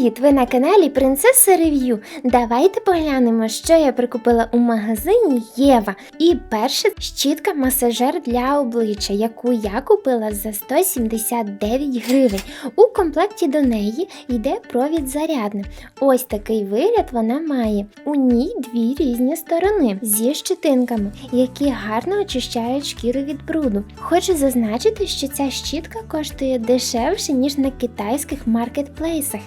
Привіт! Ви на каналі Принцеса Рев'ю. Давайте поглянемо, що я прикупила у магазині Єва. І перше щітка масажер для обличчя, яку я купила за 179 гривень. У комплекті до неї йде провід зарядний. Ось такий вигляд вона має. У ній дві різні сторони зі щетинками, які гарно очищають шкіру від бруду. Хочу зазначити, що ця щітка коштує дешевше, ніж на китайських маркетплейсах.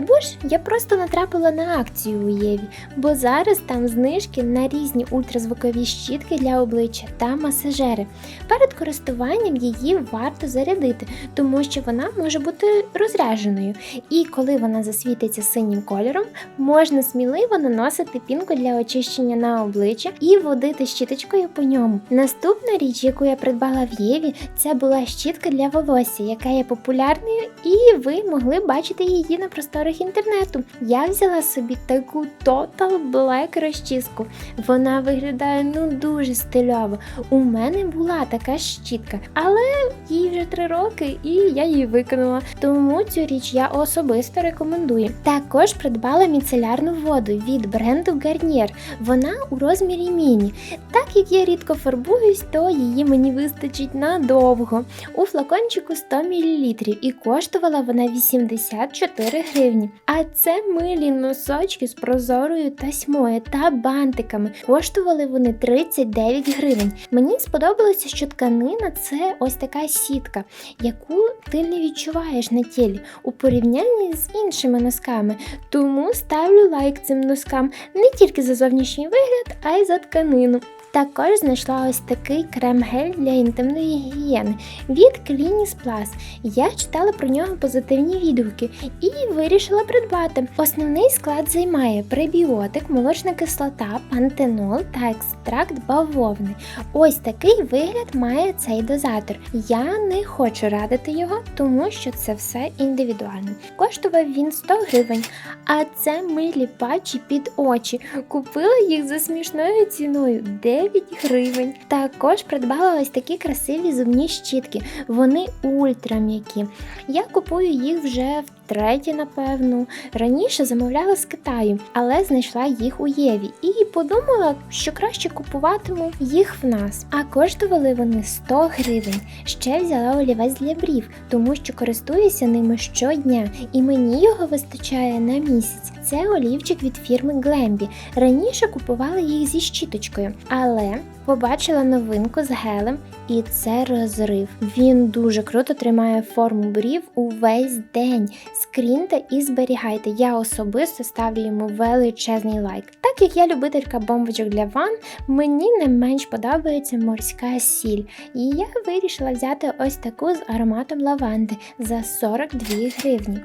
Або ж я просто натрапила на акцію у Єві, бо зараз там знижки на різні ультразвукові щітки для обличчя та масажери. Перед користуванням її варто зарядити, тому що вона може бути розрядженою. І коли вона засвітиться синім кольором, можна сміливо наносити пінку для очищення на обличчя і водити щіточкою по ньому. Наступна річ, яку я придбала в Єві, це була щітка для волосся, яка є популярною, і ви могли бачити її на просторах інтернету. Я взяла собі таку Total Black розчіску. Вона виглядає ну дуже стильово. У мене була така щітка, але їй вже три роки, і я її викинула. Тому цю річ я особисто рекомендую. Також придбала міцелярну воду від бренду Garnier. Вона у розмірі міні. Так як я рідко фарбуюсь, то її мені вистачить надовго. У флакончику 100 мл і коштувала вона 84 гривні. А це милі носочки з прозорою тасьмою та бантиками. Коштували вони 39 гривень. Мені сподобалося, що тканина це ось така сітка, яку ти не відчуваєш на тілі у порівнянні з іншими носками. Тому ставлю лайк цим носкам не тільки за зовнішній вигляд, а й за тканину. Також знайшла ось такий крем-гель для інтимної гігієни від Clinis Plus. Я читала про нього позитивні відгуки і вирішила придбати. Основний склад займає пребіотик, молочна кислота, пантенол та екстракт бавовни. Ось такий вигляд має цей дозатор. Я не хочу радити його, тому що це все індивідуально. Коштував він 100 гривень, а це милі патчі під очі. Купила їх за смішною ціною 9 гривень. Також придбала ось такі красиві зубні щітки. Вони ультра м'які. Я купую їх вже втретє, напевно. Раніше замовляла з Китаю, але знайшла їх у Єві і подумала, що краще купуватиму їх в нас. А коштували вони 100 гривень. Ще взяла олівець для брів, тому що користуюся ними щодня, і мені його вистачає на місяць. Це олівчик від фірми Glambi. Раніше купувала їх зі щіточкою, але побачила новинку з гелем, і це розрив. Він дуже круто тримає форму брів увесь день. Скріньте і зберігайте. Я особисто ставлю йому величезний лайк. Так як я любителька бомбочок для ван, мені не менш подобається морська сіль. І я вирішила взяти ось таку з ароматом лаванди за 42 гривні.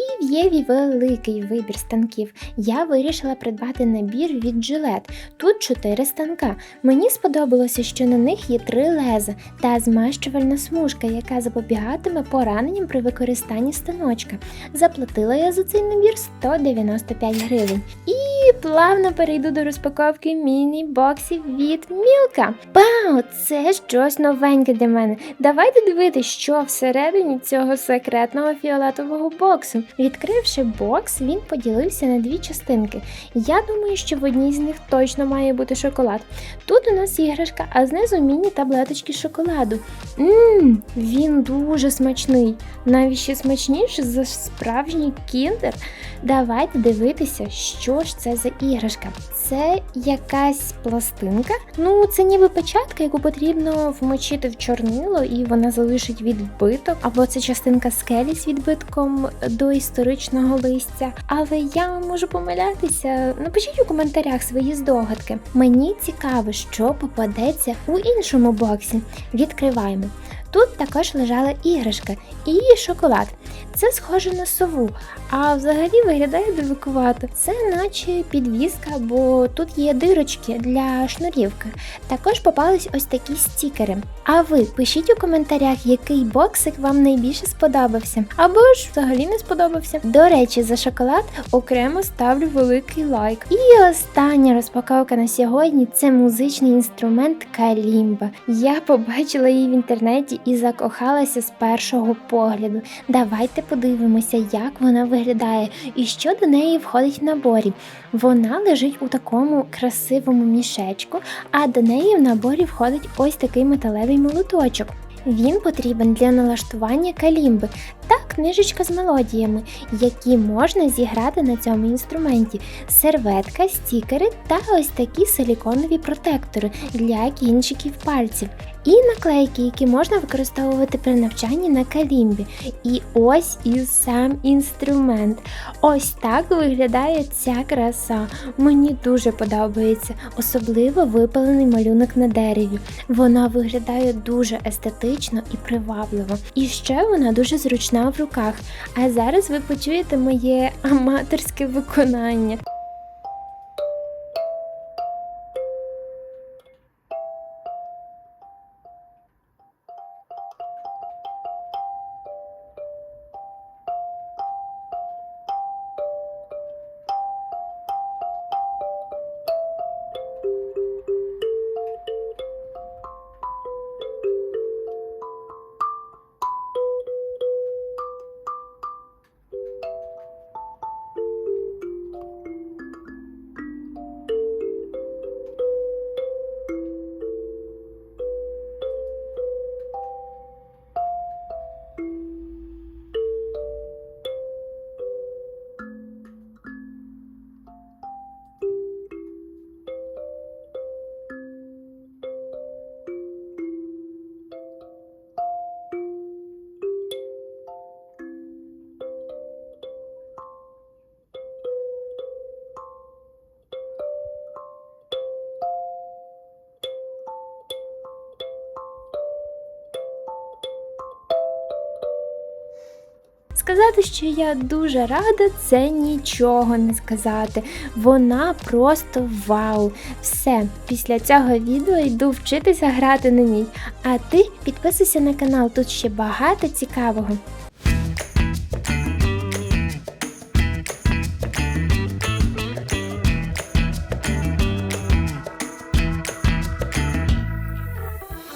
І в Єві великий вибір станків. Я вирішила придбати набір від Gillette. Тут 4 станка. Мені сподобалося, що на них є три леза та змащувальна смужка, яка запобігатиме пораненням при використанні станочка. Заплатила я за цей набір 195 гривень. І плавно перейду до розпаковки міні-боксів від Мілка. Вау, це щось новеньке для мене. Давайте дивитися, що всередині цього секретного фіолетового боксу. Відкривши бокс, він поділився на дві частинки. Я думаю, що в одній з них точно має бути шоколад. Тут у нас іграшка, а знизу міні-таблеточки шоколаду. Ммм, він дуже смачний, навіть ще смачніше за справжній кіндер. Давайте дивитися, що ж це за іграшка. Це якась пластинка. Ну, це ніби печатка, яку потрібно вмочити в чорнило, і вона залишить відбиток. Або це частинка скелі з відбитком до історичного листя. Але я можу помилятися. Напишіть у коментарях свої здогадки. Мені цікаво, що попадеться у іншому боксі. Відкриваємо. Тут також лежала іграшка і шоколад. Це схоже на сову, а взагалі виглядає дивикувато. Це наче підвіска, бо тут є дирочки для шнурівки. Також попались ось такі стікери. А ви пишіть у коментарях, який боксик вам найбільше сподобався, або ж взагалі не сподобався. До речі, за шоколад окремо ставлю великий лайк. І остання розпаковка на сьогодні це музичний інструмент калімба. Я побачила її в інтернеті і закохалася з першого погляду. Давайте подивимося, як вона виглядає і що до неї входить в наборі. Вона лежить у такому красивому мішечку, а до неї в наборі входить ось такий металевий молоточок. Він потрібен для налаштування калімби та книжечка з мелодіями, які можна зіграти на цьому інструменті, серветка, стікери та ось такі силіконові протектори для кінчиків пальців. І наклейки, які можна використовувати при навчанні на калімбі. І ось і сам інструмент. Ось так виглядає ця краса. Мені дуже подобається, особливо випалений малюнок на дереві. Вона виглядає дуже естетично і привабливо. І ще вона дуже зручна в руках. А зараз ви почуєте моє аматорське виконання. Сказати, що я дуже рада, це нічого не сказати. Вона просто вау. Все, після цього відео йду вчитися грати на ній. А ти підписуйся на канал, тут ще багато цікавого.